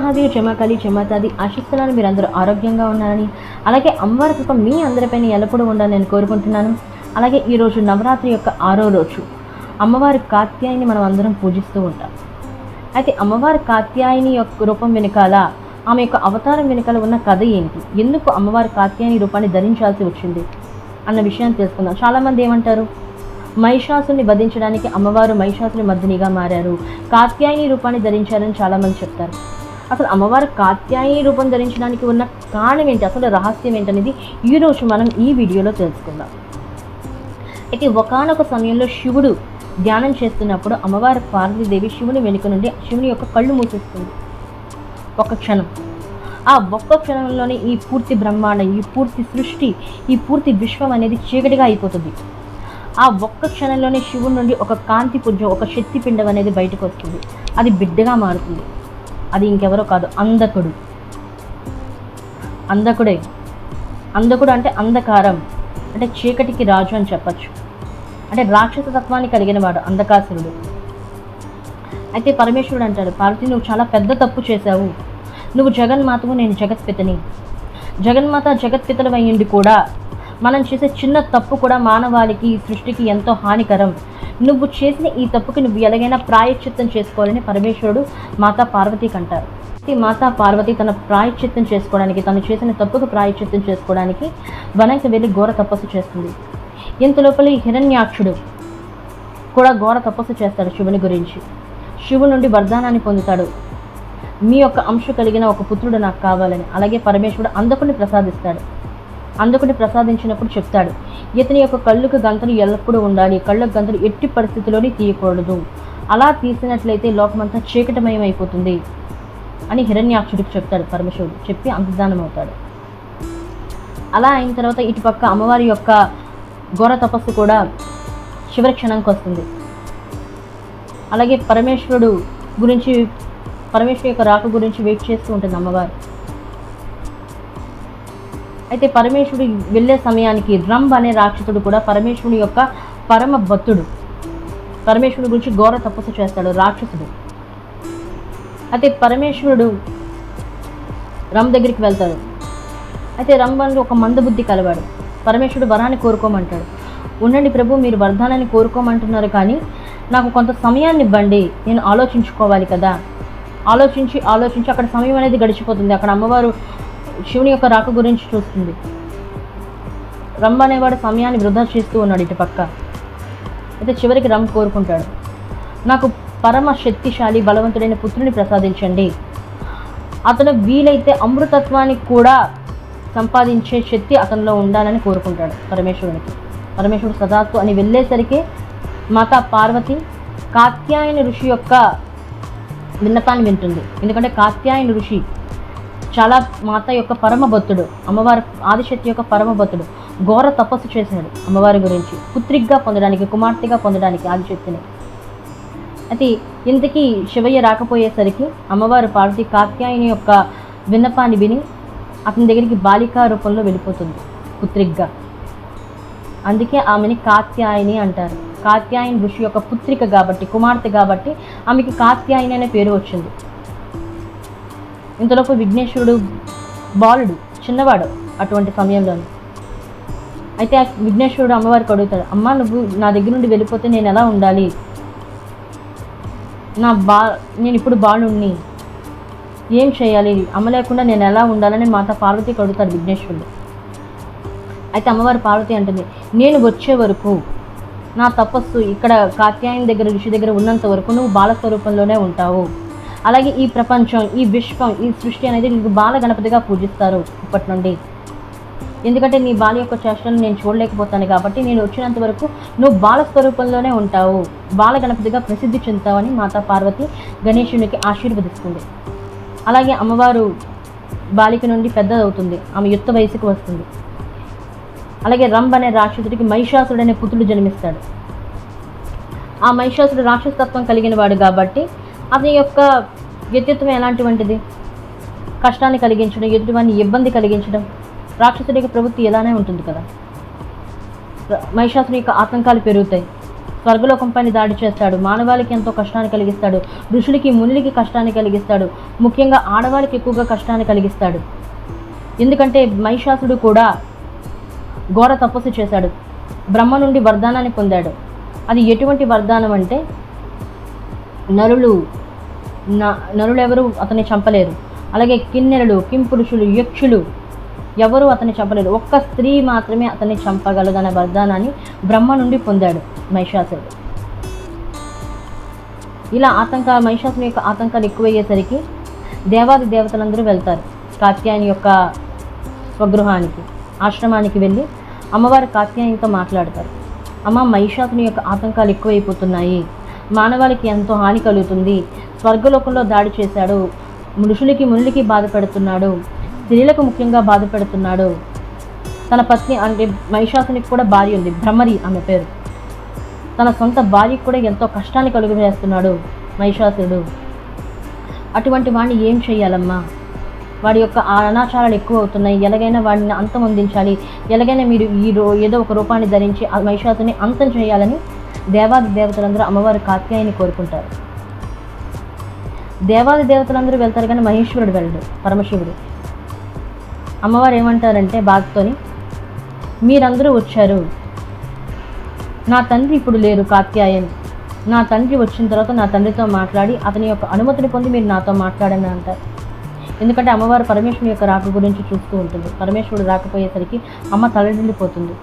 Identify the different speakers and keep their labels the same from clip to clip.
Speaker 1: మహాదేవి చెమకలి చెమతాది ఆశిస్తున్నాను. మీరందరూ ఆరోగ్యంగా ఉన్నారని అలాగే అమ్మవారి కృప మీ అందరిపైన ఎల్లప్పుడూ ఉండాలని నేను కోరుకుంటున్నాను. అలాగే ఈరోజు నవరాత్రి యొక్క ఆరో రోజు. అమ్మవారి కాత్యాయిని మనం అందరం పూజిస్తూ ఉంటాం. అయితే అమ్మవారి కాత్యాయిని యొక్క రూపం వెనకాల ఆమె యొక్క అవతారం వెనకాల ఉన్న కథ ఏంటి? ఎందుకు అమ్మవారి కాత్యాయని రూపాన్ని ధరించాల్సి వచ్చింది? అన్న విషయాన్ని తెలుసుకుందాం. చాలామంది ఏమంటారు? మహిషాసుని వధించడానికి అమ్మవారు మహిషాసుని మద్దినిగా మారారు. కాత్యాయని రూపాన్ని ధరించారని చాలామంది చెప్తారు. అసలు అమ్మవారు కాత్యాయని రూపం ధరించడానికి ఉన్న కారణం ఏంటి? అసలు రహస్యం ఏంటనేది ఈరోజు మనం ఈ వీడియోలో తెలుసుకుందాం. అయితే ఒకానొక సమయంలో శివుడు ధ్యానం చేస్తున్నప్పుడు అమ్మవారి పార్వతీదేవి శివుని వెనుక నుండి శివుని యొక్క కళ్ళు మూసేస్తుంది. ఒక క్షణం. ఆ ఒక్క క్షణంలోనే ఈ పూర్తి బ్రహ్మాండం ఈ పూర్తి సృష్టి ఈ పూర్తి విశ్వం అనేది చీకటిగా అయిపోతుంది. ఆ ఒక్క క్షణంలోనే శివుడి నుండి ఒక కాంతి పుంజం ఒక శక్తి పిండం అనేది బయటకు వస్తుంది. అది బిడ్డగా మారుతుంది. అది ఇంకెవరో కాదు అందకుడు అందకుడే అందకుడు అంటే అంధకారం. అంటే చీకటికి రాజు అని చెప్పచ్చు. అంటే రాక్షస తత్వాన్ని కలిగిన వాడు అంధకాసురుడు. అయితే పరమేశ్వరుడు అంటాడు పార్వతి నువ్వు చాలా పెద్ద తప్పు చేశావు. నువ్వు జగన్మాతవు నేను జగత్పితని. జగన్మాత జగత్పితలు అయ్యింది కూడా మనం చేసే చిన్న తప్పు కూడా మానవాళికి ఈ సృష్టికి ఎంతో హానికరం. నువ్వు చేసిన ఈ తప్పుకి నువ్వు ఎలాగైనా ప్రాయశ్చిత్తం చేసుకోవాలని పరమేశ్వరుడు మాతా పార్వతికి అంటారు. మాతా పార్వతి తన ప్రాయశ్చిత్తం చేసుకోవడానికి తను చేసిన తప్పుకు ప్రాయశ్చిత్తం చేసుకోవడానికి వనంకి వెళ్ళి ఘోర తపస్సు చేస్తుంది. ఇంత లోపల ఈ హిరణ్యాక్షుడు కూడా ఘోర తపస్సు చేస్తాడు శివుని గురించి. శివుని నుండి వరదానాన్ని పొందుతాడు. మీ యొక్క అంశం కలిగిన ఒక పుత్రుడు నాకు కావాలని. అలాగే పరమేశ్వరుడు అందకుని ప్రసాదిస్తాడు. అందుకుని ప్రసాదించినప్పుడు చెప్తాడు ఇతని యొక్క కళ్ళుకు గంతలు ఎల్లప్పుడూ ఉండాలి కళ్ళకు గంతలు ఎట్టి పరిస్థితిలోని తీయకూడదు. అలా తీసినట్లయితే లోకమంతా చీకటమయం అయిపోతుంది అని హిరణ్యాక్షుడికి చెప్తాడు పరమేశ్వరుడు చెప్పి అంతర్ధానం అవుతాడు అలా అయిన తర్వాత ఇటుపక్క అమ్మవారి యొక్క ఘోర తపస్సు కూడా చివరి క్షణంకి వస్తుంది. అలాగే పరమేశ్వరుడు గురించి పరమేశ్వరు యొక్క రాక గురించి వెయిట్ చేస్తూ ఉంటుంది అమ్మవారు. అయితే పరమేశ్వరుడు వెళ్ళే సమయానికి రంబ్ అనే రాక్షసుడు కూడా పరమేశ్వరుని యొక్క పరమ భక్తుడు. పరమేశ్వరుడు గురించి ఘోర తపస్సు చేస్తాడు రాక్షసుడు. అయితే పరమేశ్వరుడు రమ్ దగ్గరికి వెళ్తాడు. అయితే రంబన్లో ఒక మందబుద్ధి కలవాడు. పరమేశ్వరుడు వరాన్ని కోరుకోమంటాడు. ఉండండి ప్రభు మీరు వరదానాన్ని కోరుకోమంటున్నారు కానీ నాకు కొంత సమయాన్ని ఇవ్వండి. నేను ఆలోచించుకోవాలి కదా. ఆలోచించి ఆలోచించి అక్కడ సమయం అనేది గడిచిపోతుంది. అక్కడ అమ్మవారు శివుని యొక్క రాక గురించి చూస్తుంది. రంభ అనేవాడు సమయాన్ని వృధా చేస్తూ ఉన్నాడు ఇటు పక్క. అయితే చివరికి రమ్ కోరుకుంటాడు నాకు పరమ శక్తిశాలి బలవంతుడైన పుత్రుని ప్రసాదించండి. అతను వీలైతే అమృతత్వానికి కూడా సంపాదించే శక్తి అతనిలో ఉండాలని కోరుకుంటాడు పరమేశ్వరునికి. పరమేశ్వరుడు సదాత్తు అని వెళ్ళేసరికి మాత పార్వతి కాత్యాయన ఋషి యొక్క విన్నపాన్ని వింటుంది. ఎందుకంటే కాత్యాయన ఋషి చాలా మాత యొక్క పరమభక్తుడు అమ్మవారి ఆదిశక్తి యొక్క పరమభక్తుడు ఘోర తపస్సు చేశాడు అమ్మవారి గురించి పుత్రిగ్గా పొందడానికి కుమార్తెగా పొందడానికి ఆదిశక్తిని. అయితే ఇంతకీ శివయ్య రాకపోయేసరికి అమ్మవారు పార్వతి కాత్యాయని యొక్క విన్నపాన్ని విని అతని దగ్గరికి బాలికా రూపంలో వెళ్ళిపోతుంది పుత్రిగ్గా అందుకే ఆమెని కాత్యాయని అంటారు. కాత్యాయని ఋషి యొక్క పుత్రిక కాబట్టి కుమార్తె కాబట్టి ఆమెకి కాత్యాయని అనే పేరు వచ్చింది. ఇంతలోపు విఘ్నేశ్వరుడు బాలుడు చిన్నవాడు అటువంటి సమయంలో అయితే ఆ విఘ్నేశ్వరుడు అమ్మవారికి అడుగుతాడు అమ్మ నువ్వు నా దగ్గర నుండి వెళ్ళిపోతే నేను ఎలా ఉండాలి? నా బా నేను ఇప్పుడు బాలుణ్ణి. ఏం చేయాలి? అమ్మ లేకుండా నేను ఎలా ఉండాలని మాత పార్వతికి అడుగుతాడు విఘ్నేశ్వరుడు అయితే అమ్మవారి పార్వతి అంటుంది నేను వచ్చే వరకు నా తపస్సు ఇక్కడ కాత్యాయని దగ్గర ఋషి దగ్గర ఉన్నంత వరకు నువ్వు బాల స్వరూపంలోనే ఉంటావు. అలాగే ఈ ప్రపంచం ఈ విశ్వం ఈ సృష్టి అనేది నీకు బాల గణపతిగా పూజిస్తారు ఇప్పటి నుండి ఎందుకంటే నీ బాల యొక్క చేష్టలను నేను చూడలేకపోతాను కాబట్టి నేను వచ్చినంత వరకు నువ్వు బాల స్వరూపంలోనే ఉంటావు. బాల గణపతిగా ప్రసిద్ధి చెందుతావని మాతా పార్వతి గణేశునికి ఆశీర్వదిస్తుంది. అలాగే అమ్మవారు బాలిక నుండి పెద్దదవుతుంది. ఆమె యుక్త వయసుకు వస్తుంది. అలాగే రంభ అనే రాక్షసుడికి మహిషాసుడు అనే పుత్రుడు జన్మిస్తాడు. ఆ మహిషాసుడు రాక్షసతత్వం కలిగిన వాడు కాబట్టి అతని యొక్క వ్యక్తిత్వం ఎలాంటివంటిది? కష్టాన్ని కలిగించడం ఎదుటివాన్ని ఇబ్బంది కలిగించడం రాక్షసుడి యొక్క ప్రవృత్తి ఎలానే ఉంటుంది కదా? మహిషాసుని యొక్క ఆతంకాలు పెరుగుతాయి. స్వర్గలోకంపైన దాడి చేస్తాడు మానవాళికి ఎంతో కష్టాన్ని కలిగిస్తాడు ఋషులకి మునులకి కష్టాన్ని కలిగిస్తాడు ముఖ్యంగా ఆడవాళ్ళకి ఎక్కువగా కష్టాన్ని కలిగిస్తాడు. ఎందుకంటే మహిషాసుడు కూడా ఘోర తపస్సు చేశాడు. బ్రహ్మ నుండి వరదానాన్ని పొందాడు. అది ఎటువంటి వరదానం అంటే నరులు న నరులు ఎవరు అతన్ని చంపలేరు. అలాగే కిన్నెరలు కింపురుషులు యక్షులు ఎవరు అతన్ని చంపలేరు. ఒక్క స్త్రీ మాత్రమే అతన్ని చంపగలదనే వరదానాన్ని బ్రహ్మ నుండి పొందాడు మహిషాసుడు. ఇలా ఆతంక మహిషాసుని యొక్క ఆతంకాలు ఎక్కువయ్యేసరికి దేవాది దేవతలందరూ వెళ్తారు కాత్యాయని యొక్క స్వగృహానికి ఆశ్రమానికి వెళ్ళి అమ్మవారు కాత్యాయనితో మాట్లాడతారు. అమ్మ మహిషాసుని యొక్క ఆతంకాలు ఎక్కువైపోతున్నాయి. మానవాళికి ఎంతో హాని కలుగుతుంది. స్వర్గలోకంలో దాడి చేశాడు. మనుషులకి మునులకి బాధ పెడుతున్నాడు స్త్రీలకు ముఖ్యంగా బాధ పెడుతున్నాడు తన పత్ని అంటే మహిషాసునికి కూడా భార్య ఉంది. భ్రమరి ఆమె పేరు. తన సొంత భార్యకు కూడా ఎంతో కష్టాన్ని కలుగజేస్తున్నాడు మహిషాసుడు అటువంటి వాడిని ఏం చేయాలమ్మా వాడి యొక్క ఆ అనాచారాలు ఎక్కువ అవుతున్నాయి ఎలాగైనా వాడిని అంతం అందించాలి. ఎలాగైనా మీరు ఈ రో ఏదో ఒక రూపాన్ని ధరించి ఆ మహిషాసుని అంతం చేయాలని దేవాది దేవతలందరూ అమ్మవారి కాత్యాయని కోరుకుంటారు. దేవాది దేవతలందరూ వెళ్తారు కానీ మహేశ్వరుడు వెళ్ళడు పరమశివుడు. అమ్మవారు ఏమంటారంటే బాధతోని మీరందరూ వచ్చారు. నా తండ్రి ఇప్పుడు లేరు కాత్యాయన్. నా తండ్రి వచ్చిన తర్వాత నా తండ్రితో మాట్లాడి అతని యొక్క అనుమతిని పొంది మీరు నాతో మాట్లాడని అంటారు. ఎందుకంటే అమ్మవారు పరమేశ్వరుని యొక్క రాక గురించి చూస్తూ ఉంటుంది. పరమేశ్వరుడు రాకపోయేసరికి అమ్మ తలడిల్లిపోతుంది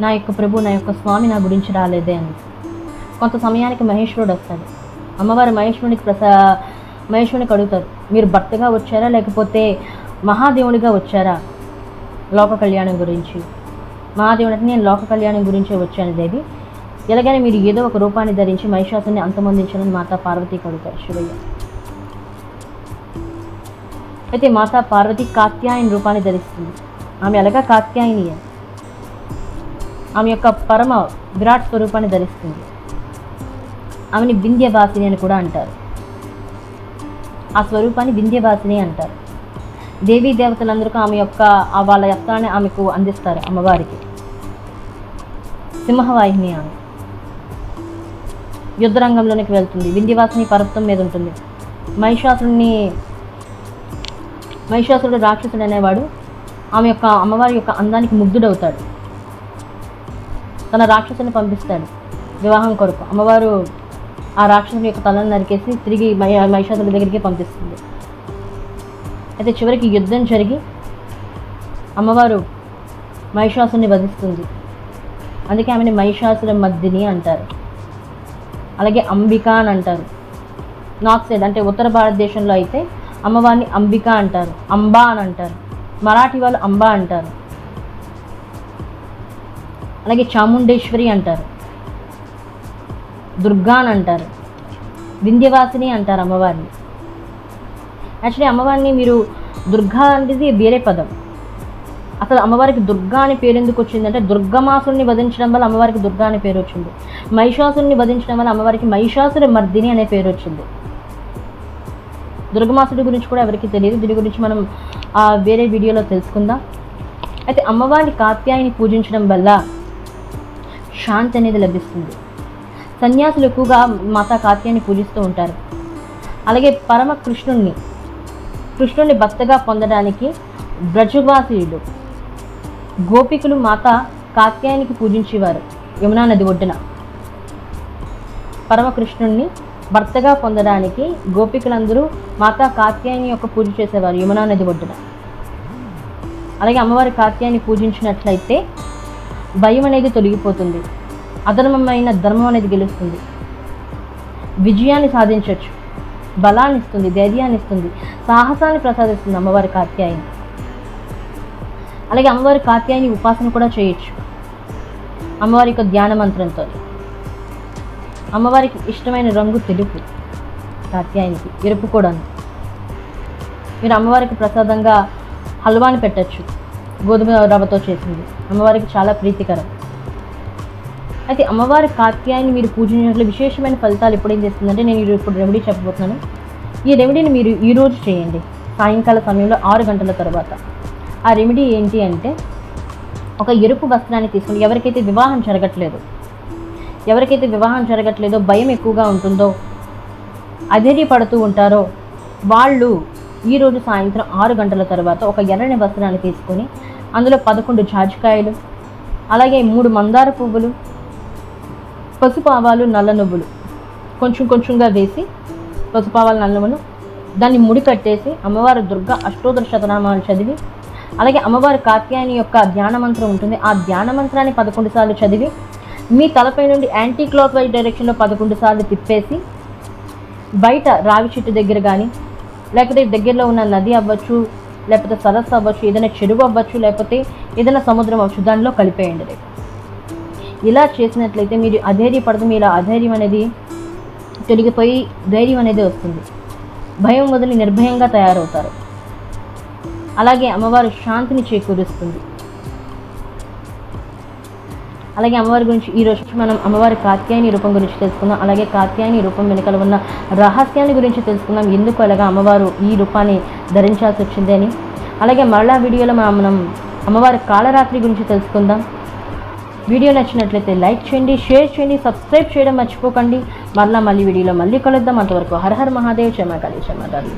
Speaker 1: నా యొక్క ప్రభు నా యొక్క స్వామి నా గురించి రాలేదే అని కొంత సమయానికి మహేశ్వరుడు వస్తాడు. అమ్మవారు మహేశ్వరునికి ప్రసా మహేశ్వరునికి అడుగుతారు. మీరు భర్తగా వచ్చారా? లేకపోతే మహాదేవునిగా వచ్చారా? లోక కళ్యాణం గురించి. మహాదేవుడు అంటే నేను లోక కళ్యాణం గురించే వచ్చాను దేవి. ఎలాగైనా మీరు ఏదో ఒక రూపాన్ని ధరించి మహిషాసుని అంతమొందించాలని మాతా పార్వతి అడుగుతారు శివయ్య. అయితే మాతా పార్వతి కాత్యాయని రూపాన్ని ధరిస్తుంది. ఆమె ఎలాగా కాత్యాయని ఆమె యొక్క పరమ విరాట్ స్వరూపాన్ని ధరిస్తుంది. ఆమెని వింధ్యవాసిని అని కూడా అంటారు. ఆ స్వరూపాన్ని వింధ్యవాసిని అంటారు. దేవీ దేవతలందరికీ ఆమె యొక్క వాళ్ళ యత్నాన్ని ఆమెకు అందిస్తారు అమ్మవారికి. సింహవాహిని ఆమె. యుద్ధరంగంలోనికి వెళ్తుంది. వింధ్యవాసిని పర్వతం మీద ఉంటుంది. మహిషాసురుణ్ణి మహిషాసురుడు రాక్షసుడు అనేవాడు ఆమె యొక్క అమ్మవారి యొక్క అందానికి ముగ్ధుడవుతాడు. తన రాక్షసుని పంపిస్తాడు. వివాహం కొరకు. అమ్మవారు ఆ రాక్షసుని యొక్క తలను నరికేసి తిరిగి మహి దగ్గరికి పంపిస్తుంది. అయితే చివరికి యుద్ధం జరిగి అమ్మవారు మహిషాసుని వధిస్తుంది. అందుకే ఆమెని మహిషాసుర మద్దిని అంటారు. అలాగే అంబిక అని అంటారు. నార్త్ సైడ్ అంటే ఉత్తర భారతదేశంలో అయితే అమ్మవారిని అంబిక అంటారు. అంబా అని అంటారు. మరాఠీ వాళ్ళు అంబా అంటారు. అలాగే చాముండేశ్వరి అంటారు. దుర్గా అని అంటారు. వింధ్యవాసిని అంటారు అమ్మవారిని. యాక్చువల్లీ అమ్మవారిని మీరు దుర్గా అనేది వేరే పదం. అసలు అమ్మవారికి దుర్గా అని పేరు ఎందుకు వచ్చిందంటే దుర్గమాసుని వధించడం వల్ల అమ్మవారికి దుర్గా అనే పేరు వచ్చింది. మహిషాసుని వధించడం వల్ల అమ్మవారికి మహిషాసుర మర్దిని అనే పేరు వచ్చింది. దుర్గమాసుడి గురించి కూడా ఎవరికి తెలియదు. దీని గురించి మనం వేరే వీడియోలో తెలుసుకుందాం. అయితే అమ్మవారి కాత్యాయిని పూజించడం వల్ల శాంతి అనేది లభిస్తుంది. సన్యాసులు ఎక్కువగా మాతా కాత్యాన్ని పూజిస్తూ ఉంటారు. అలాగే పరమ కృష్ణుణ్ణి కృష్ణుణ్ణి భక్తగా పొందడానికి బ్రజవాసీయులు గోపికులు మాత కాత్యాయనికి పూజించేవారు యమునా నది ఒడ్డున. పరమకృష్ణుణ్ణి భర్తగా పొందడానికి గోపికలందరూ మాతా కాత్యాయని యొక్క పూజ చేసేవారు యమునా నది ఒడ్డున. అలాగే అమ్మవారి కాత్యాయని పూజించినట్లయితే భయం అనేది తొలగిపోతుంది. అధర్మమైన ధర్మం అనేది గెలుస్తుంది. విజయాన్ని సాధించవచ్చు బలాన్ని ఇస్తుంది ధైర్యాన్ని ఇస్తుంది సాహసాన్ని ప్రసాదిస్తుంది అమ్మవారి కాత్యాయని. అలాగే అమ్మవారి కాత్యాయని ఉపాసన కూడా చేయొచ్చు. అమ్మవారి యొక్క ధ్యాన మంత్రంతో. అమ్మవారికి ఇష్టమైన రంగు తెలుపు కాత్యాయనికి ఎరుపు కూడా. మీరు అమ్మవారికి ప్రసాదంగా హల్వాని పెట్టచ్చు. గోధుమ రవ్వతో చేసింది. అమ్మవారికి చాలా ప్రీతికరం. అయితే అమ్మవారి కాత్యాయని మీరు పూజించినట్లు విశేషమైన ఫలితాలు ఎప్పుడేం చేస్తుందంటే నేను ఇప్పుడు రెమెడీ చెప్పబోతున్నాను. ఈ రెమెడీని మీరు ఈరోజు చేయండి. సాయంకాల సమయంలో ఆరు గంటల తర్వాత. ఆ రెమెడీ ఏంటి అంటే ఒక ఎరుపు వస్త్రాన్ని తీసుకుని ఎవరికైతే వివాహం జరగట్లేదు ఎవరికైతే వివాహం జరగట్లేదో భయం ఎక్కువగా ఉంటుందో అధైర్యపడుతూ ఉంటారో వాళ్ళు ఈరోజు సాయంత్రం ఆరు గంటల తర్వాత ఒక ఎర్రని వస్త్రాన్ని తీసుకొని అందులో పదకొండు జాజికాయలు అలాగే మూడు మందార పువ్వులు పసుపు ఆవాలు నల్ల నువ్వులు. కొంచెం కొంచెంగా వేసి పసుపు ఆవాలు నల్ల నువ్వులు. దాన్ని ముడి కట్టేసి అమ్మవారు దుర్గ అష్టోత్తర శతనామాలు చదివి అలాగే అమ్మవారి కాత్యాయని యొక్క ధ్యాన మంత్రం ఉంటుంది. ఆ ధ్యాన మంత్రాన్ని పదకొండు సార్లు చదివి మీ తలపై నుండి యాంటీ క్లాక్ వైజ్ డైరెక్షన్లో పదకొండు సార్లు తిప్పేసి బయట రావి చెట్టు దగ్గర కానీ లేకపోతే దగ్గరలో ఉన్న నది అవ్వచ్చు లేకపోతే సరస్సు అవ్వచ్చు ఏదైనా చెరువు అవ్వచ్చు లేకపోతే ఏదైనా సముద్రం అవ్వచ్చు దానిలో కలిపేయండి రేపు. ఇలా చేసినట్లయితే మీరు అధైర్యపడదు మీరు అధైర్యం అనేది తొలగిపోయి ధైర్యం అనేది వస్తుంది. భయం వదిలి నిర్భయంగా తయారవుతారు. అలాగే అమ్మవారు శాంతిని చేకూరుస్తుంది. అలాగే అమ్మవారి గురించి ఈ రోజు మనం అమ్మవారి కాత్యాయని రూపం గురించి తెలుసుకుందాం. అలాగే కాత్యాయని రూపం వెనుకల ఉన్న రహస్యాన్ని గురించి తెలుసుకుందాం. ఎందుకు అలాగా అమ్మవారు ఈ రూపాన్ని ధరించాల్సి వచ్చింది అని. అలాగే మరలా వీడియోలో మనం మనం అమ్మవారి కాలరాత్రి గురించి తెలుసుకుందాం. వీడియో నచ్చినట్లయితే లైక్ చేయండి షేర్ చేయండి సబ్స్క్రైబ్ చేయడం మర్చిపోకండి. మరలా మళ్ళీ వీడియోలో మళ్ళీ కలుద్దాం. అంతవరకు హర హర్ మహాదేవ్ క్షమాకాళి క్షమాదాలు